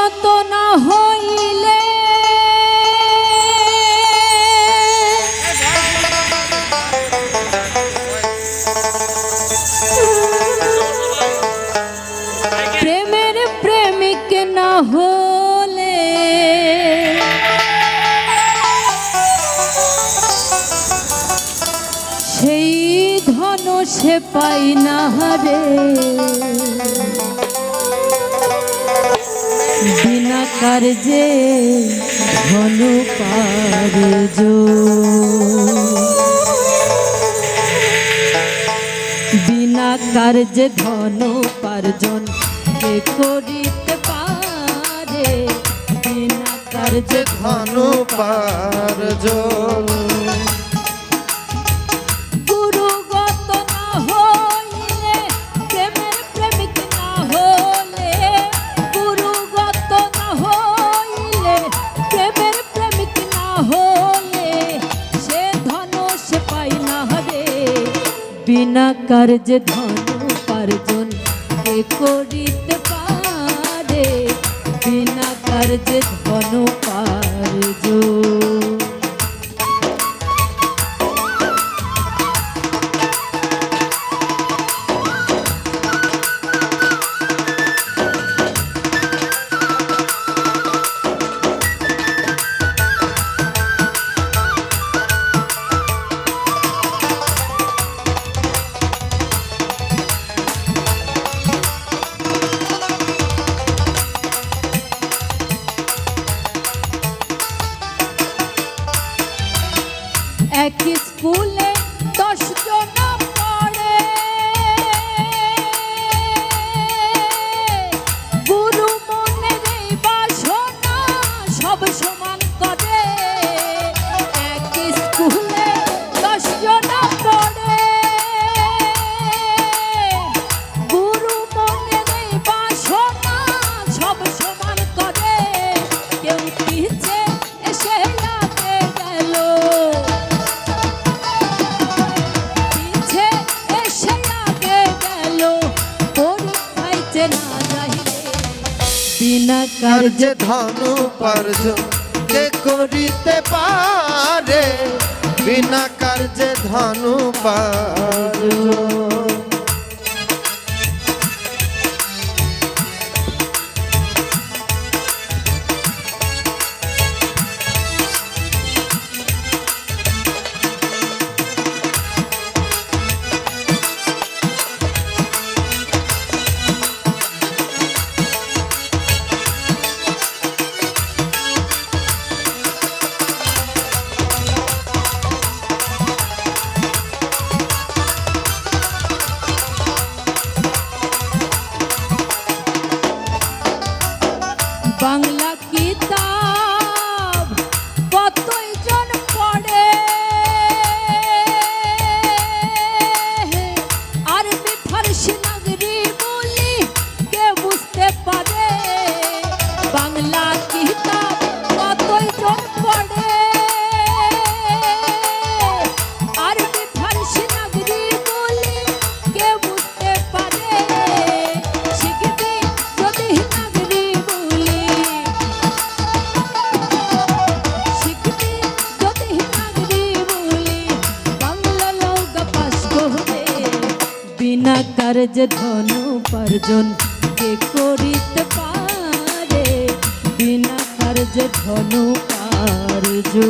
গুরুগত না হইলে। প্রেমের প্রেমিক না হলে। সেই ধন সে পাই না রে বিনা কার্যে ধন কার্য বিনা কার্যে ধন উপার্জন কে করিতে পারে? বিনা কার্যে ধনু পারজ বিনা কার্যে ধন উপার্জন কে করিতে পারে। বিনা কার্যে ধন এক স্কুলে দশ বিনা কার্যে ধন ধনু পারজ কে করিতে পারে বিনা কার্যে ধনু পারজ বিনা যে ধন উপার্জন কে করিতে পারে? বিনা কার্য ধন উপার্জন।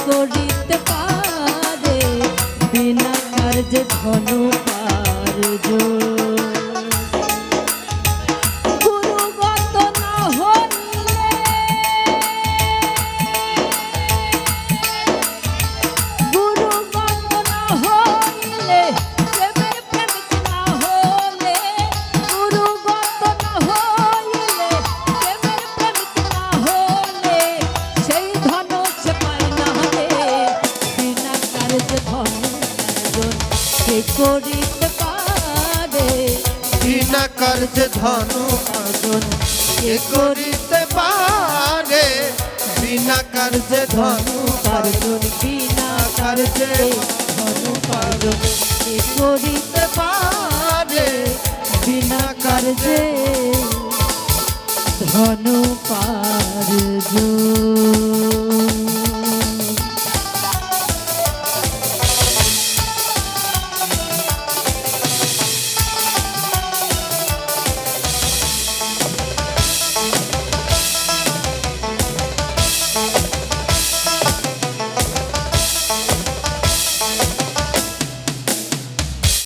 করিতে পারে বিনা কার্য ধনু পারজ বিনা কার্য ধনু অর্জন কে করিতে পারে, বিনা কার্য ধনু উপার্জন বিনা কার্যে ধন উপার্জন কে করিতে পারে, বিনা কার্যে ধন উপার্জন